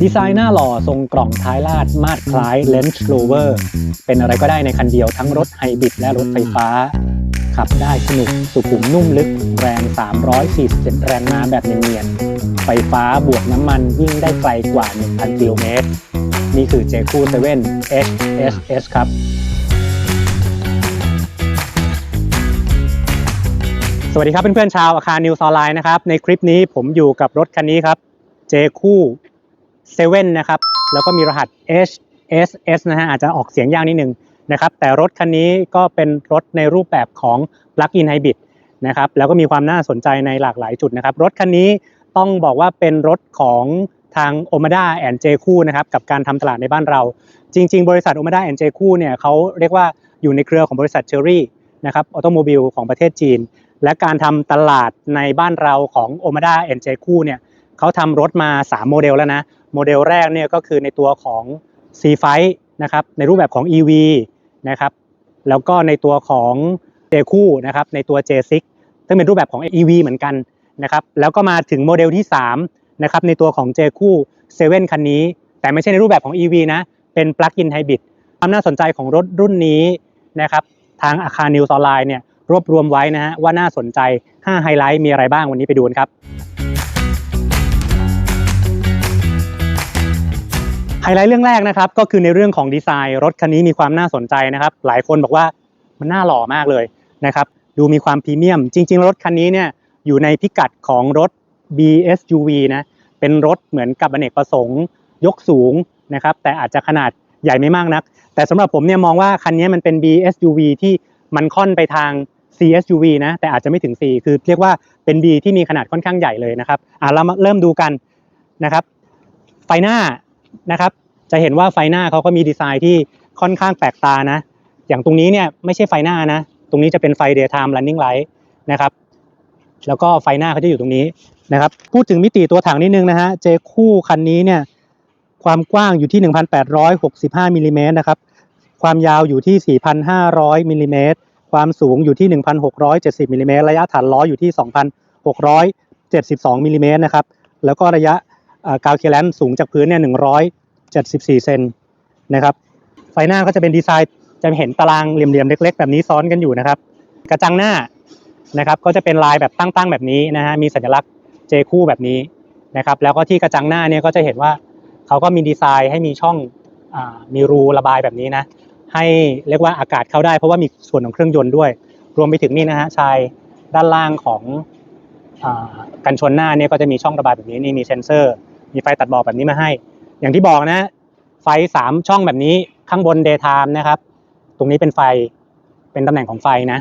ดีไซน์หน้าหล่อทรงกล่องท้ายลาดมาดคล้าย Range Rover เป็นอะไรก็ได้ในคันเดียวทั้งรถไฮบริดและรถไฟฟ้า ขับได้สนุกสุขุมนุ่มลึก แรง 347 แรงม้าแบบเนียนๆไฟฟ้าบวกน้ำมันวิ่งได้ไกลกว่า 1,000 กิโลเมตร นี่คือ j คู7 HSS ครับ สวัสดีครับเพื่อนๆชาวอาคารนิวซอลไลน์นะครับในคลิปนี้ผมอยู่กับรถคันนี้ครับ J คู่7นะครับแล้วก็มีรหัส HSS นะฮะอาจจะออกเสียงยากนิดนึงนะครับแต่รถคันนี้ก็เป็นรถในรูปแบบของ Plug-in Hybrid นะครับแล้วก็มีความน่าสนใจในหลากหลายจุดนะครับรถคันนี้ต้องบอกว่าเป็นรถของทาง o m a d a and J คู่นะครับกับการทำตลาดในบ้านเรา จริง ๆ บริษัท o m a d a and J คู่เนี่ยเขาเรียกว่าอยู่ในเครือของบริษัท Cherry นะครับออโตโมบิลของประเทศจีน และการทำตลาดในบ้านเราของ o m a d a and J คู่เนี่ยเขาทำรถมา 3 โมเดลแล้วนะ โมเดลแรกเนี่ยก็คือในตัวของ C f i นะครับในรูปแบบของ EV นะครับแล้วก็ในตัวของ J คู่นะครับในตัว J6 ซึ่งเป็นรูปแบบของ EV เหมือนกันนะครับแล้วก็มาถึงโมเดลที่3นะครับในตัวของ J คู่7คันนี้ แต่ไม่ใช่ในรูปแบบของ EV นะเป็น Plug-in Hybrid ความน่าสนใจของรถรุ่นนี้นะครับทางอาคารนิวส์ออนไลน์เนี่ย รวบรวมไว้นะฮะว่าน่าสนใจ 5 ไฮไลท์มีอะไรบ้างวันนี้ไปดูกันครับ ไฮไลท์เรื่องแรกนะครับก็คือในเรื่องของดีไซน์รถคันนี้มีความน่าสนใจนะครับ หลายคนบอกว่ามันน่าหล่อมากเลยนะครับดูมีความพรีเมียม จริง ๆ รถคันนี้เนี่ยอยู่ในพิกัดของรถ BSUV นะเป็นรถเหมือนกับอเนกประสงค์ยกสูงนะครับแต่อาจจะขนาดใหญ่ไม่มากนัก แต่สำหรับผมเนี่ยมองว่าคันนี้มันเป็น BSUV ที่มันค่อนไปทาง CSUV นะแต่อาจจะไม่ถึง C คือเรียกว่าเป็น B ที่มีขนาดค่อนข้างใหญ่เลยนะครับอะเรามาเริ่มดูกันนะครับ ไฟหน้านะครับ จะเห็นว่าไฟหน้าเขาก็มีดีไซน์ที่ค่อนข้างแปลกตานะ อย่างตรงนี้เนี่ยไม่ใช่ไฟหน้านะ ตรงนี้จะเป็นไฟ daytime running light นะครับ แล้วก็ไฟหน้าเขาจะอยู่ตรงนี้นะครับ พูดถึงมิติตัวถังนิดนึงนะฮะ เจคู่คันนี้เนี่ยความกว้างอยู่ที่ 1,865มิลลิเมตรนะครับ ความยาวอยู่ที่ 4,500มิลลิเมตร ความสูงอยู่ที่ 1,670มิลลิเมตรระยะฐานล้ออยู่ที่ 2,672มิลลิเมตรนะครับ แล้วก็ระยะกาวเคแลนสูงจากพื้นเนี่ย174 เซนนะครับ ไฟหน้าก็จะเป็นดีไซน์จะเห็นตารางเหลี่ยมๆเล็ก ๆ แบบนี้ซ้อนกันอยู่นะครับ กระจังหน้านะครับก็จะเป็นลายแบบตั้งๆแบบนี้นะฮะมีสัญลักษณ์เจคู่แบบนี้นะครับ แล้วก็ที่กระจังหน้าเนี่ยก็จะเห็นว่าเขาก็มีดีไซน์ให้มีช่องอมีรูระบายแบบนี้นะ ให้เรียกว่าอากาศเข้าได้เพราะว่ามีส่วนของเครื่องยนต์ด้วย รวมไปถึงนี่นะฮะชายด้านล่างของอกันชนหน้าเนี่ยก็จะมีช่องระบายแบบนี้นี่มีเซนเซอร์ มีไฟตัดหมอกแบบนี้มาให้ อย่างที่บอกนะ ไฟสามช่องแบบนี้ข้างบน daytime นะครับ ตรงนี้เป็นไฟเป็นตำแหน่งของไฟนะ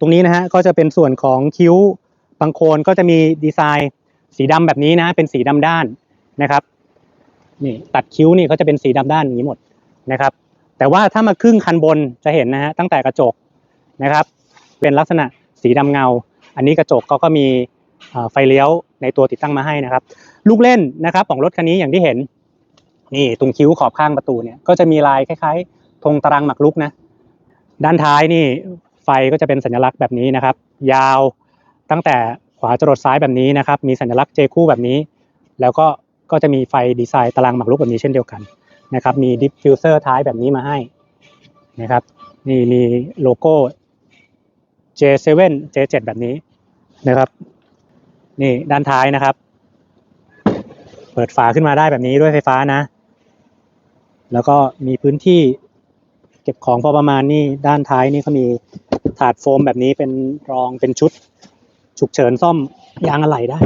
ตรงนี้นะฮะก็จะเป็นส่วนของคิ้วบางโคนก็จะมีดีไซน์ สีดำแบบนี้นะ เป็นสีดำด้านนะครับนี่ตัดคิ้วนี่เขาจะเป็นสีดำด้านอย่างนี้หมดนะครับ แต่ว่าถ้ามาครึ่งคันบนจะเห็นนะฮะตั้งแต่กระจกนะครับ เป็นลักษณะสีดำเงา อันนี้กระจกเขาก็มีไฟเลี้ยวในตัวติดตั้งมาให้นะครับ ลูกเล่นนะครับของรถคันนี้อย่างที่เห็นนี่ตรงคิ้วขอบข้างประตูเนี่ยก็จะมีลายคล้ายๆธงตารางหมากรุกนะด้านท้ายนี่ไฟก็จะเป็นสัญลักษณ์แบบนี้นะครับ ยาวตั้งแต่ขวาจรดซ้ายแบบนี้นะครับ มีสัญลักษณ์เจคู่แบบนี้ แล้วก็ก็จะมีไฟดีไซน์ตารางหมากรุกแบบนี้เช่นเดียวกัน นะครับ มีดิฟฟิวเซอร์ท้ายแบบนี้มาให้นะครับ นี่มีโลโก้ J7 J7 แบบนี้นะครับ นี่ด้านท้ายนะครับ เปิดฝาขึ้นมาได้แบบนี้ด้วยไฟฟ้านะ แล้วก็มีพื้นที่เก็บของพอประมาณนี่ด้านท้ายนี่เขามีถาดโฟมแบบนี้เป็นรองเป็นชุด ฉุกเฉินซ่อมยางอะไหล่ได้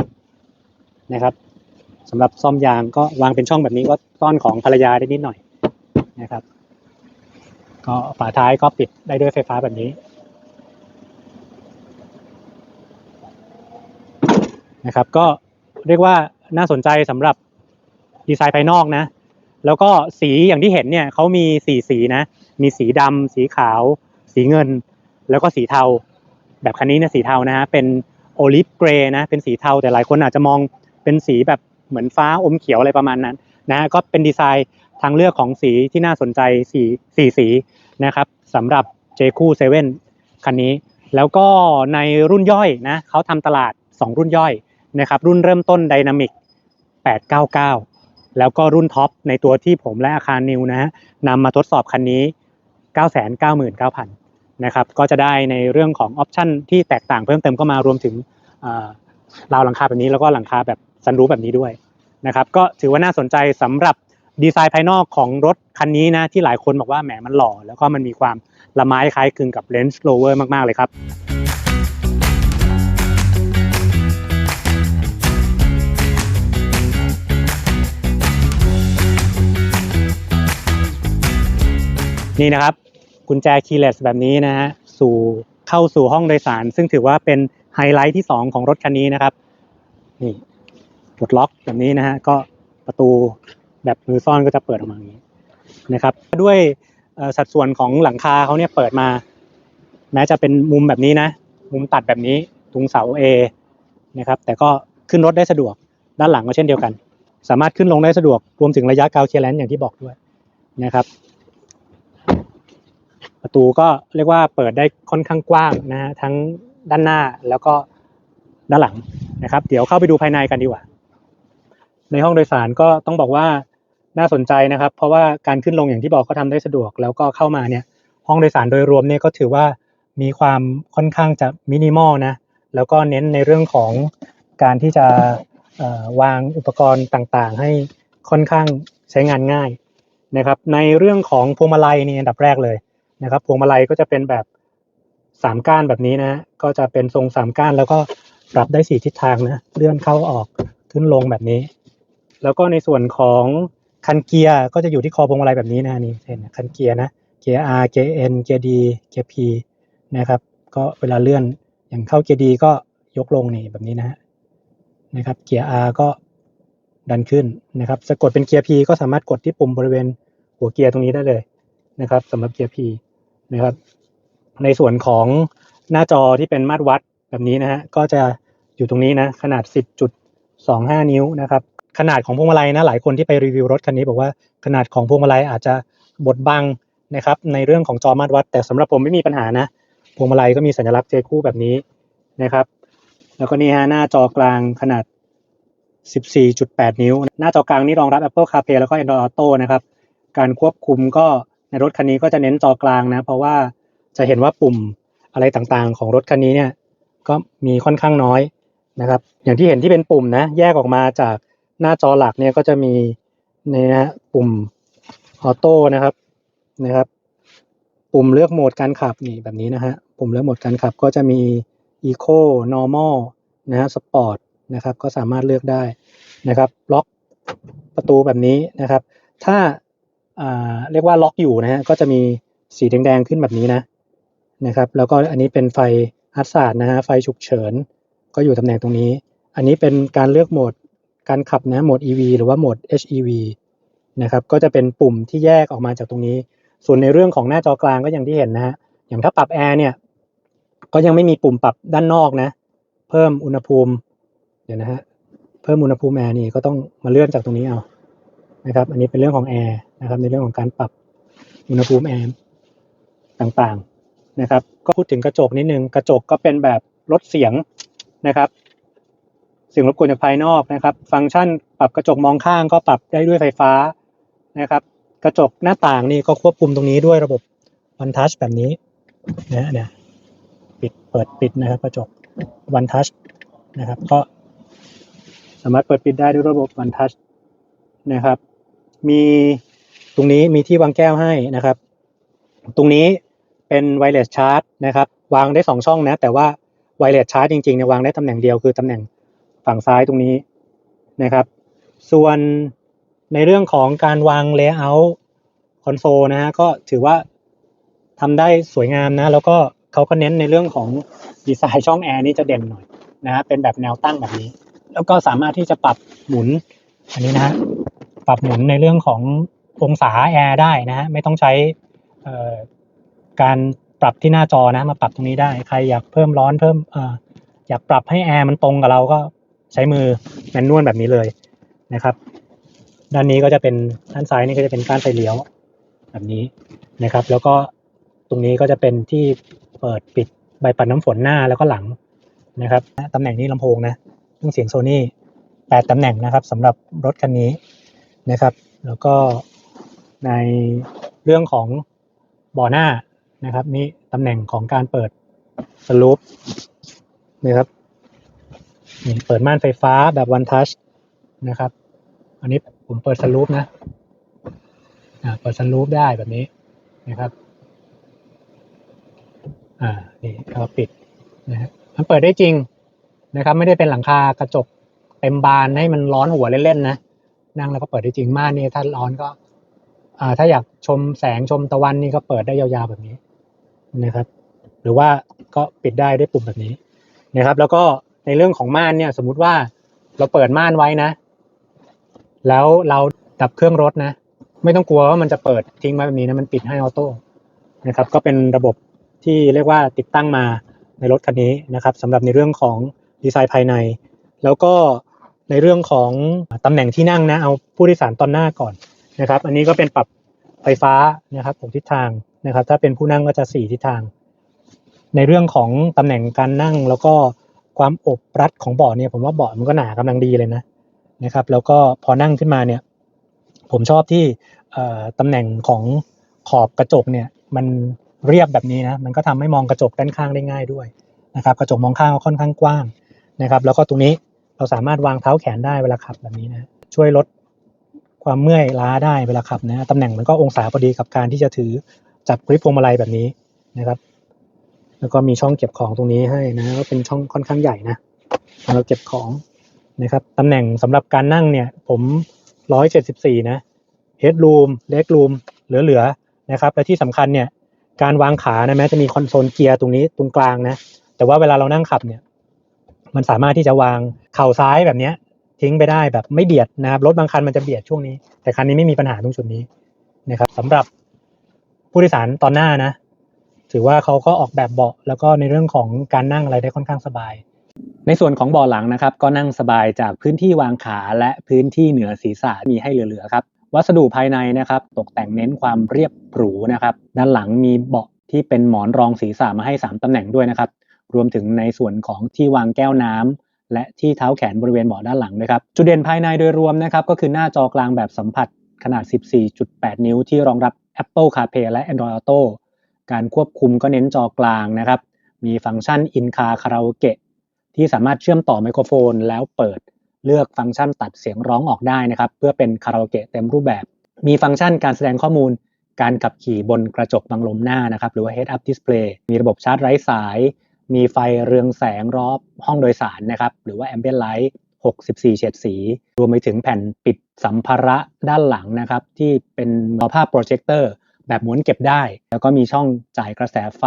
นะครับ สำหรับซ่อมยางก็วางเป็นช่องแบบนี้ก็ซ่อนของภรรยาได้นิดหน่อยนะครับ ก็ฝาท้ายก็ปิดได้ด้วยไฟฟ้าแบบนี้นะครับก็เรียกว่าน่าสนใจสำหรับดีไซน์ภายนอกนะ แล้วก็สีอย่างที่เห็นเนี่ยเขามีสีสีนะ มีสีดำสีขาว สีเงิน แล้วก็สีเทา แบบคันนี้เนี่ยสีเทานะฮะเป็นโอลิฟเกรย์นะเป็นสีเทาแต่หลายคนอาจจะมองเป็นสีแบบ เหมือนฟ้าอมเขียวอะไรประมาณนั้นนะก็เป็นดีไซน์ทางเลือกของสีที่น่าสนใจสีสีสีนะครับสำหรับเจคูเซเว่นคันนี้ แล้วก็ในรุ่นย่อยนะเขาทำตลาด 2 รุ่นย่อยนะครับรุ่นเริ่มต้น Dynamic 899 แล้วก็รุ่นท็อปในตัวที่ผมและอาคารนิวนะฮะนำมาทดสอบคันนี้ 999,000นะครับก็จะได้ในเรื่องของออปชันที่แตกต่างเพิ่มเติมก็มารวมถึงราวหลังคาแบบนี้แล้วก็หลังคาแบบ ซันรูฟแบบนี้ด้วยนะครับก็ถือว่าน่าสนใจสำหรับดีไซน์ภายนอกของรถคันนี้นะที่หลายคนบอกว่าแหมมันหล่อ แล้วก็มันมีความละไม้คล้ายคลึงกับ Range Rover มาก ๆ เลยครับนี่นะครับกุญแจคีย์เลสแบบนี้นะฮะสู่เข้าสู่ห้องโดยสาร ซึ่งถือว่าเป็นไฮไลท์ที่ 2 ของรถคันนี้นะครับนี่ ปลดล็อกแบบนี้นะฮะก็ประตูแบบมือซ่อนก็จะเปิดออกมาอย่างนี้นะครับ ด้วยสัดส่วนของหลังคาเขาเนี่ยเปิดมา แม้จะเป็นมุมแบบนี้นะ มุมตัดแบบนี้ตรงเสา A นะครับ แต่ก็ขึ้นรถได้สะดวก ด้านหลังก็เช่นเดียวกัน สามารถขึ้นลงได้สะดวกรวมถึงระยะกาวเคลียร์แลนซ์อย่างที่บอกด้วยนะครับ ประตูก็เรียกว่าเปิดได้ค่อนข้างกว้างนะฮะทั้งด้านหน้าแล้วก็ด้านหลังนะครับ เดี๋ยวเข้าไปดูภายในกันดีกว่า ในห้องโดยสารก็ต้องบอกว่าน่าสนใจนะครับ เพราะว่าการขึ้นลงอย่างที่บอกก็ทำได้สะดวก แล้วก็เข้ามาเนี่ยห้องโดยสารโดยรวมเนี่ยก็ถือว่ามีความค่อนข้างจะมินิมอลนะแล้วก็เน้นในเรื่องของการที่จะวางอุปกรณ์ต่างๆ ให้ค่อนข้างใช้งานง่ายนะครับ ในเรื่องของพวงมาลัยนี่อันดับแรกเลยนะครับพวงมาลัยก็จะเป็นแบบสามก้านแบบนี้นะฮะก็จะเป็นทรงสามก้านแล้วก็ปรับได้สี่ทิศทางนะเลื่อนเข้าออกขึ้นลงแบบนี้ แล้วก็ในส่วนของคันเกียร์ก็จะอยู่ที่คอพวงมาลัยแบบนี้นะนี่เห็นคันเกียร์นะเกียร์ R เกียร์ N เกียร์ D เกียร์ P นะครับ ก็เวลาเลื่อนอย่างเข้าเกียร์ D ก็ยกลงนี่แบบนี้นะฮะนะครับเกียร์ R ก็ดันขึ้นนะครับสะกดเป็นเกียร์ P ก็สามารถกดที่ปุ่มบริเวณหัวเกียร์ตรงนี้ได้เลยนะครับสำหรับเกียร์ P นะครับ ในส่วนของหน้าจอที่เป็นมาตรวัดแบบนี้นะฮะก็จะอยู่ตรงนี้นะขนาด 10.25 นิ้วนะครับ ขนาดของพวงมาลัยนะหลายคนที่ไปรีวิวรถคันนี้บอกว่าขนาดของพวงมาลัยอาจจะบดบังนะครับในเรื่องของจอมาตรวัด แต่สำหรับผมไม่มีปัญหานะพวงมาลัยก็มีสัญลักษณ์เจคู่แบบนี้นะครับ แล้วก็นี่ฮะหน้าจอกลางขนาด 14.8 นิ้ว หน้าจอกลางนี่รองรับ Apple CarPlay แล้วก็ Android Auto นะครับ การควบคุมก็ในรถคันนี้ก็จะเน้นจอกลางนะ เพราะว่าจะเห็นว่าปุ่มอะไรต่างๆ ของรถคันนี้เนี่ยก็มีค่อนข้างน้อยนะครับ อย่างที่เห็นที่เป็นปุ่มนะแยกออกมาจาก หน้าจอหลักเนี่ยก็จะมีในนะฮะปุ่มออโต้นะครับนะครับ ปุ่มเลือกโหมดการขับนี่แบบนี้นะฮะปุ่มเลือกโหมดการขับก็จะมี Eco Normal นะฮะ Sport นะครับก็สามารถเลือกได้นะครับ ล็อกประตูแบบนี้นะครับ ถ้าอ่าเรียกว่าล็อกอยู่นะฮะก็จะมีสีแดงๆขึ้นแบบนี้นะนะครับ แล้วก็อันนี้เป็นไฟฮัสซาดนะฮะไฟฉุกเฉิน ก็อยู่ตำแหน่งตรงนี้ อันนี้เป็นการเลือกโหมด การขับนะโหมด EV หรือว่าโหมด HEV นะครับก็จะเป็นปุ่มที่แยกออกมาจากตรงนี้ ส่วนในเรื่องของหน้าจอกลางก็อย่างที่เห็นนะฮะอย่างถ้าปรับแอร์เนี่ยก็ยังไม่มีปุ่มปรับด้านนอกนะ เพิ่มอุณหภูมิเดี๋ยวนะฮะเพิ่มอุณหภูมิแอร์นี่ก็ต้องมาเลื่อนจากตรงนี้เอานะครับ อันนี้เป็นเรื่องของแอร์นะครับ ในเรื่องของการปรับอุณหภูมิแอร์ต่างๆนะครับ ก็พูดถึงกระจกนิดนึงกระจกก็เป็นแบบลดเสียงนะครับ สียงรบกวนจากภายนอกนะครับ ฟังก์ชันปรับกระจกมองข้างก็ปรับได้ด้วยไฟฟ้านะครับ กระจกหน้าต่างนี่ก็ควบคุมตรงนี้ด้วยระบบ One Touch แบบนี้นะเนี่ยปิดเปิดปิดนะครับ กระจก One Touch นะครับ ก็สามารถเปิดปิดได้ด้วยระบบ One Touch นะครับ มีตรงนี้มีที่วางแก้วให้นะครับ ตรงนี้เป็นไวเลสชาร์จนะครับ วางได้สองช่องนะ แต่ว่าไวเลสชาร์จจริงๆเนี่ยวางได้ตำแหน่งเดียวคือตำแหน่ง ฝั่งซ้ายตรงนี้นะครับ ส่วนในเรื่องของการวางเลเยอร์คอนโซลนะฮะก็ถือว่าทำได้สวยงามนะ แล้วก็เขาก็เน้นในเรื่องของดีไซน์ช่องแอร์นี่จะเด่นหน่อยนะฮะเป็นแบบแนวตั้งแบบนี้ แล้วก็สามารถที่จะปรับหมุนอันนี้นะฮะปรับหมุนในเรื่องขององศาแอร์ได้นะฮะไม่ต้องใช้การปรับที่หน้าจอนะมาปรับตรงนี้ได้ ใครอยากเพิ่มร้อนเพิ่มออยากปรับให้แอร์มันตรงกับเราก็ ใช้มือแมนนวลแบบนี้เลยนะครับ ด้านนี้ก็จะเป็นด้านซ้ายนี่ก็จะเป็นก้านไฟเลี้ยวแบบนี้นะครับ แล้วก็ตรงนี้ก็จะเป็นที่เปิดปิดใบปัดน้ำฝนหน้าแล้วก็หลังนะครับตำแหน่งนี้ลำโพงนะเครื่องเสียงโซนี่8ตำแหน่งนะครับสำหรับรถคันนี้นะครับ แล้วก็ในเรื่องของบ่อหน้านะครับ นี่ตำแหน่งของการเปิดสลูปนะครับ เปิดม่านไฟฟ้าแบบวันทัชนะครับ อันนี้ผมเปิดสลูปนะเปิดสลูปได้แบบนี้นะครับ อ่า นี่เราปิดนะฮะมันเปิดได้จริงนะครับ ไม่ได้เป็นหลังคากระจกเต็มบานให้มันร้อนหัวเล่นๆนะนั่งแล้วก็เปิดได้จริงม่านนี่ถ้าร้อนก็ อ่า ถ้าอยากชมแสงชมตะวันนี่ก็เปิดได้ยาวๆแบบนี้นะครับ หรือว่าก็ปิดได้ด้วยปุ่มแบบนี้นะครับ แล้วก็ ในเรื่องของม่านเนี่ย สมมุติว่าเราเปิดม่านไว้นะ แล้วเราดับเครื่องรถนะ ไม่ต้องกลัวว่ามันจะเปิดทิ้งไว้แบบนี้นะมันปิดให้ออโต้นะครับ ก็เป็นระบบที่เรียกว่าติดตั้งมาในรถคันนี้นะครับสำหรับในเรื่องของดีไซน์ภายใน แล้วก็ในเรื่องของตำแหน่งที่นั่งนะเอาผู้โดยสารตอนหน้าก่อนนะครับ อันนี้ก็เป็นปรับไฟฟ้านะครับผมทิศทางนะครับ ถ้าเป็นผู้นั่งก็จะสี่ทิศทาง ในเรื่องของตำแหน่งการนั่งแล้วก็ ความอบรัดของเบาะเนี่ยผมว่าเบาะมันก็หนากำลังดีเลยนะนะครับ แล้วก็พอนั่งขึ้นมาเนี่ย ผมชอบที่ตำแหน่งของขอบกระจกเนี่ย มันเรียบแบบนี้นะมันก็ทำให้มองกระจกด้านข้างได้ง่ายด้วยนะครับ กระจกมองข้างก็ค่อนข้างกว้างนะครับ แล้วก็ตรงนี้เราสามารถวางเท้าแขนได้เวลาขับแบบนี้นะช่วยลดความเมื่อยล้าได้เวลาขับนะตำแหน่งมันก็องศาพอดีกับการที่จะถือจับกริปพวงมาลัยแบบนี้นะครับ แล้วก็มีช่องเก็บของตรงนี้ให้นะก็เป็นช่องค่อนข้างใหญ่นะเราเก็บของนะครับตำแหน่งสำหรับการนั่งเนี่ย ผมร้อยเจ็ดสิบสี่นะเฮดรูมเล็กรูมเหลือๆนะครับ และที่สำคัญเนี่ย การวางขานะแม้จะมีคอนโซลเกียร์ตรงนี้ตรงกลางนะ แต่ว่าเวลาเรานั่งขับเนี่ย มันสามารถที่จะวางเข่าซ้ายแบบนี้ทิ้งไปได้แบบไม่เบียดนะครับรถบางคันมันจะเบียดช่วงนี้ แต่คันนี้ไม่มีปัญหาตรงจุดนี้นะครับสำหรับผู้โดยสารตอนหน้านะ ถือว่าเขาก็ออกแบบเบาะแล้วก็ในเรื่องของการนั่งอะไรได้ค่อนข้างสบาย ในส่วนของเบาะหลังนะครับ ก็นั่งสบายจากพื้นที่วางขาและพื้นที่เหนือศีรษะมีให้เหลือๆครับวัสดุภายในนะครับ ตกแต่งเน้นความเรียบหรูนะครับ ด้านหลังมีเบาะที่เป็นหมอนรองศีรษะมาให้ 3 ตำแหน่งด้วยนะครับ รวมถึงในส่วนของที่วางแก้วน้ำและที่เท้าแขนบริเวณเบาะด้านหลังนะครับ จุดเด่นภายในโดยรวมนะครับ ก็คือหน้าจอกลางแบบสัมผัสขนาด 14.8 นิ้วที่รองรับ Apple CarPlay และ Android Auto การควบคุมก็เน้นจอกลางนะครับ มีฟังก์ชัน In-Car Karaoke ที่สามารถเชื่อมต่อไมโครโฟน แล้วเปิดเลือกฟังก์ชันตัดเสียงร้องออกได้นะครับ เพื่อเป็นคาราโอเกะเต็มรูปแบบ มีฟังก์ชันการแสดงข้อมูล การขับขี่บนกระจกบังลมหน้านะครับ หรือว่า Head Up Display มีระบบชาร์จไร้สาย มีไฟเรืองแสงรอบห้องโดยสารนะครับ หรือว่า Ambient Light 64 เฉดสี รวมไปถึงแผ่นปิดสัมภาระด้านหลังนะครับ ที่เป็นจอภาพโปรเจคเตอร์ แบบม้วนเก็บได้ แล้วก็มีช่องจ่ายกระแสไฟ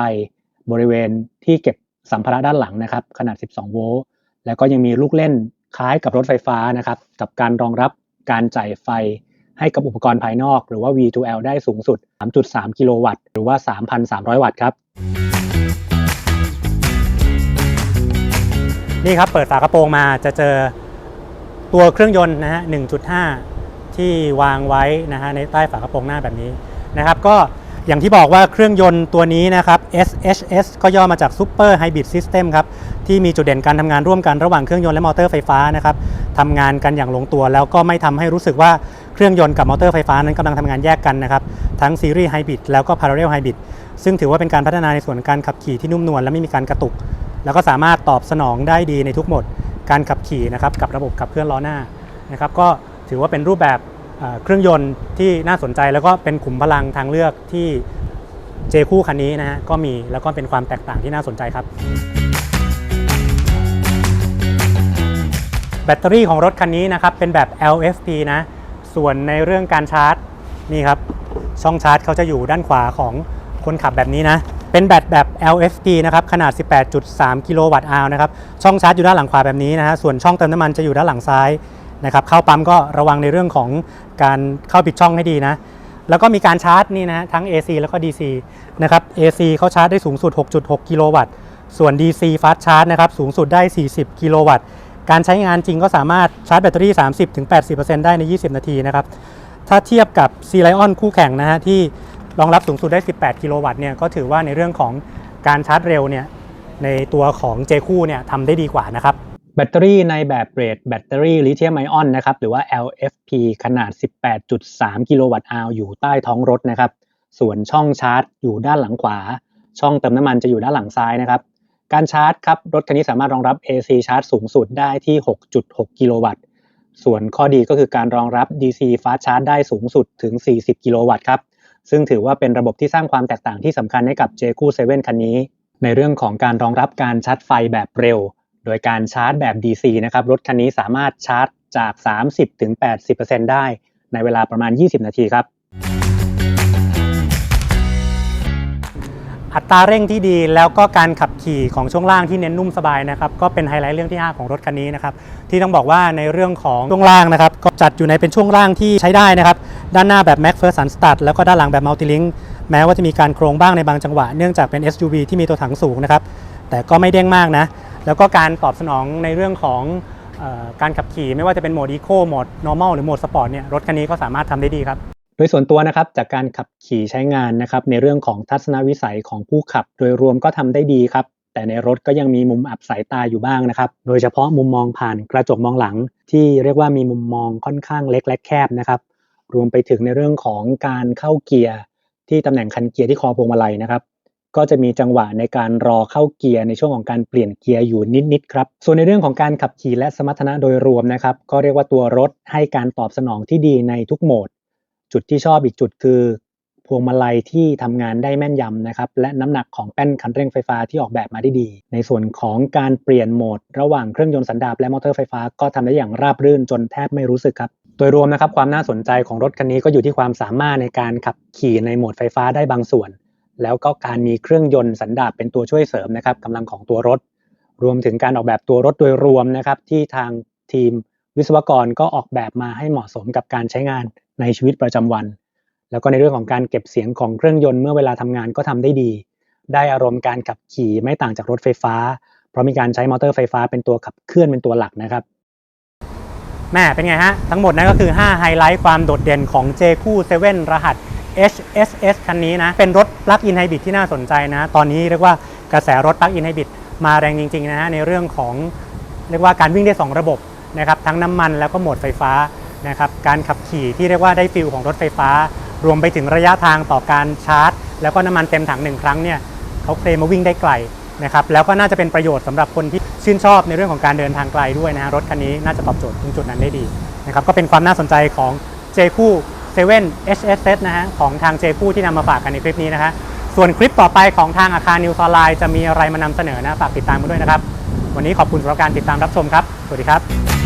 บริเวณที่เก็บสัมภาระด้านหลังนะครับ ขนาด 12 โวลต์แล้วก็ยังมีลูกเล่นคล้ายกับรถไฟฟ้านะครับ กับการรองรับการจ่ายไฟให้กับอุปกรณ์ภายนอก หรือว่า V2L ได้สูงสุด 3.3 กิโลวัตต์ หรือว่า 3,300 วัตต์ครับ นี่ครับ เปิดฝากระโปรงมาจะเจอตัวเครื่องยนต์นะฮะ 1.5 ที่วางไว้นะฮะในใต้ฝากระโปรงหน้าแบบนี้ นะครับก็อย่างที่บอกว่าเครื่องยนต์ตัวนี้นะครับ SHS ก็ย่อมาจาก Super Hybrid System ครับ ที่มีจุดเด่นการทำงานร่วมกันระหว่างเครื่องยนต์และมอเตอร์ไฟฟ้านะครับทำงานกันอย่างลงตัว แล้วก็ไม่ทำให้รู้สึกว่าเครื่องยนต์กับมอเตอร์ไฟฟ้านั้นกำลังทำงานแยกกันนะครับ ทั้งซีรีส์ไฮบริดแล้วก็ Parallel Hybrid ซึ่งถือว่าเป็นการพัฒนาในส่วนการขับขี่ที่นุ่มนวลและไม่มีการกระตุก แล้วก็สามารถตอบสนองได้ดีในทุกโหมดการขับขี่นะครับกับระบบขับเคลื่อนล้อหน้านะครับก็ถือว่าเป็นรูปแบบ เครื่องยนต์ที่น่าสนใจแล้วก็เป็นขุมพลังทางเลือกที่เจคู่คันนี้นะฮะก็มีแล้วก็เป็นความแตกต่างที่น่าสนใจครับ แบตเตอรี่ของรถคันนี้นะครับเป็นแบบ LFP นะส่วนในเรื่องการชาร์จนี่ครับช่องชาร์จเขาจะอยู่ด้านขวาของคนขับแบบนี้นะเป็นแบตแบบ LFP นะครับขนาด 18.3 กิโลวัตต์อวนะครับช่องชาร์จอยู่ด้านหลังขวาแบบนี้นะฮะส่วนช่องเติมน้ำมันจะอยู่ด้านหลังซ้าย นะครับเข้าปั๊มก็ระวังในเรื่องของการเข้าปิดช่องให้ดีนะ แล้วก็มีการชาร์จนี่นะทั้ง AC แล้วก็ DC นะครับ AC เขาชาร์จได้สูงสุด 6.6 กิโลวัตต์ ส่วน DC Fast Charge นะครับสูงสุดได้ 40 กิโลวัตต์ การใช้งานจริงก็สามารถชาร์จแบตเตอรี่ 30-80%ได้ใน 20 นาทีนะครับถ้าเทียบกับ C Lion คู่แข่งนะฮะที่รองรับสูงสุดได้ 18 กิโลวัตต์เนี่ยก็ถือว่าในเรื่องของการชาร์จเร็วเนี่ยในตัวของ J คู่เนี่ยทำได้ดีกว่านะครับ แบตเตอรี่ในแบบเรดแบตเตอรี่ลิเธียมไอออนนะครับหรือว่า LFP ขนาด 18.3 กิโลวัตต์อาวอยู่ใต้ท้องรถนะครับ ส่วนช่องชาร์จอยู่ด้านหลังขวา ช่องเติมน้ำมันจะอยู่ด้านหลังซ้ายนะครับ การชาร์จครับ รถคันนี้สามารถรองรับ AC ชาร์จสูงสุดได้ที่ 6.6 กิโลวัตต์ ส่วนข้อดีก็คือการรองรับ DC Fast Charge ได้สูงสุดถึง 40 กิโลวัตต์ครับ ซึ่งถือว่าเป็นระบบที่สร้างความแตกต่างที่สำคัญให้กับ j q 7คันนี้ ในเรื่องของการรองรับการชาร์จไฟแบบเร็ว โดยการชาร์จแบบ DC นะครับรถคันนี้สามารถชาร์จจาก 30-80%ได้ในเวลาประมาณ 20 นาทีครับ อัตราเร่งที่ดีแล้วก็การขับขี่ของช่วงล่างที่เน้นนุ่มสบายนะครับก็เป็นไฮไลท์เรื่องที่ 5 ของรถคันนี้นะครับที่ต้องบอกว่าในเรื่องของช่วงล่างนะครับก็จัดอยู่ในเป็นช่วงล่างที่ใช้ได้นะครับด้านหน้าแบบ Mac First Sun Start แล้วก็ด้านหลังแบบ Multilink แม้ว่าจะมีการโครงบ้างในบางจังหวะ เนื่องจากเป็น SUV ที่มีตัวถังสูงนะครับแต่ก็ไม่เด้งมากนะ แล้วก็การตอบสนองในเรื่องของออการขับขี่ไม่ว่าจะเป็นโหมด Eco โหมด Normal หรือโหมด Sport เนี่ยรถคันนี้ก็สามารถทำได้ดีครับโดยส่วนตัวนะครับจากการขับขี่ใช้งานนะครับในเรื่องของทัศนวิสัยของผู้ขับ โดยรวมก็ทำได้ดีครับ แต่ในรถก็ยังมีมุมอับสายตาอยู่บ้างนะครับ โดยเฉพาะมุมมองผ่านกระจกมองหลัง ที่เรียกว่ามีมุมมองค่อนข้างเล็กและแคบนะครับ รวมไปถึงในเรื่องของการเข้าเกียร์ที่ตำแหน่งคันเกียร์ที่คอพวงมาลัยนะครับ ก็จะมีจังหวะในการรอเข้าเกียร์ในช่วงของการเปลี่ยนเกียร์อยู่นิดๆครับส่วนในเรื่องของการขับขี่และสมรรถนะโดยรวมนะครับก็เรียกว่าตัวรถให้การตอบสนองที่ดีในทุกโหมด จุดที่ชอบอีกจุดคือพวงมาลัยที่ทำงานได้แม่นยำนะครับและน้ำหนักของแป้นคันเร่งไฟฟ้าที่ออกแบบมาได้ดี ในส่วนของการเปลี่ยนโหมด ระหว่างเครื่องยนต์สันดาปและมอเตอร์ไฟฟ้าก็ทำได้อย่างราบรื่นจนแทบไม่รู้สึกครับ โดยรวมนะครับความน่าสนใจของรถคันนี้ก็อยู่ที่ความสามารถในการขับขี่ในโหมดไฟฟ้าได้บางส่วน แล้วก็การมีเครื่องยนต์สันดาปเป็นตัวช่วยเสริมนะครับกำลังของตัวรถ รวมถึงการออกแบบตัวรถโดยรวมนะครับที่ทางทีมวิศวกรก็ออกแบบมาให้เหมาะสมกับการใช้งานในชีวิตประจำวัน แล้วก็ในเรื่องของการเก็บเสียงของเครื่องยนต์เมื่อเวลาทำงานก็ทำได้ดี ได้อารมณ์การขับขี่ไม่ต่างจากรถไฟฟ้า เพราะมีการใช้มอเตอร์ไฟฟ้าเป็นตัวขับเคลื่อนเป็นตัวหลักนะครับแม่เป็นไงฮะ ทั้งหมดนั่นก็คือ 5 ไฮไลท์ความโดดเด่นของ j คู่7รหัส HSS คันนี้นะ เป็นรถ Plug-in Hybrid ที่น่าสนใจนะ ตอนนี้เรียกว่ากระแสรถ Plug-in Hybrid มาแรงจริงๆนะฮะในเรื่องของเรียกว่าการวิ่งได้ 2 ระบบนะครับทั้งน้ำมันแล้วก็โหมดไฟฟ้านะครับการขับขี่ที่เรียกว่าได้ฟิลของรถไฟฟ้า รวมไปถึงระยะทางต่อการชาร์จ แล้วก็น้ำมันเต็มถังหนึ่งครั้งเนี่ยเขาเคลมมาวิ่งได้ไกลนะครับแล้วก็น่าจะเป็นประโยชน์สำหรับคนที่ชื่นชอบในเรื่องของการเดินทางไกลด้วยนะรถคันนี้น่าจะตอบโจทย์ตรงจุดนั้นได้ดีนะครับก็เป็นความน่าสนใจของ j คู่ 7 HSS นะฮะของทางเจคู่ที่นำมาฝากกันในคลิปนี้นะฮะส่วนคลิปต่อไปของทางอาคารนิวซอไลน์จะมีอะไรมานำเสนอนะฝากติดตามกันด้วยนะครับ วันนี้ขอบคุณสำหรับการติดตามรับชมครับ สวัสดีครับ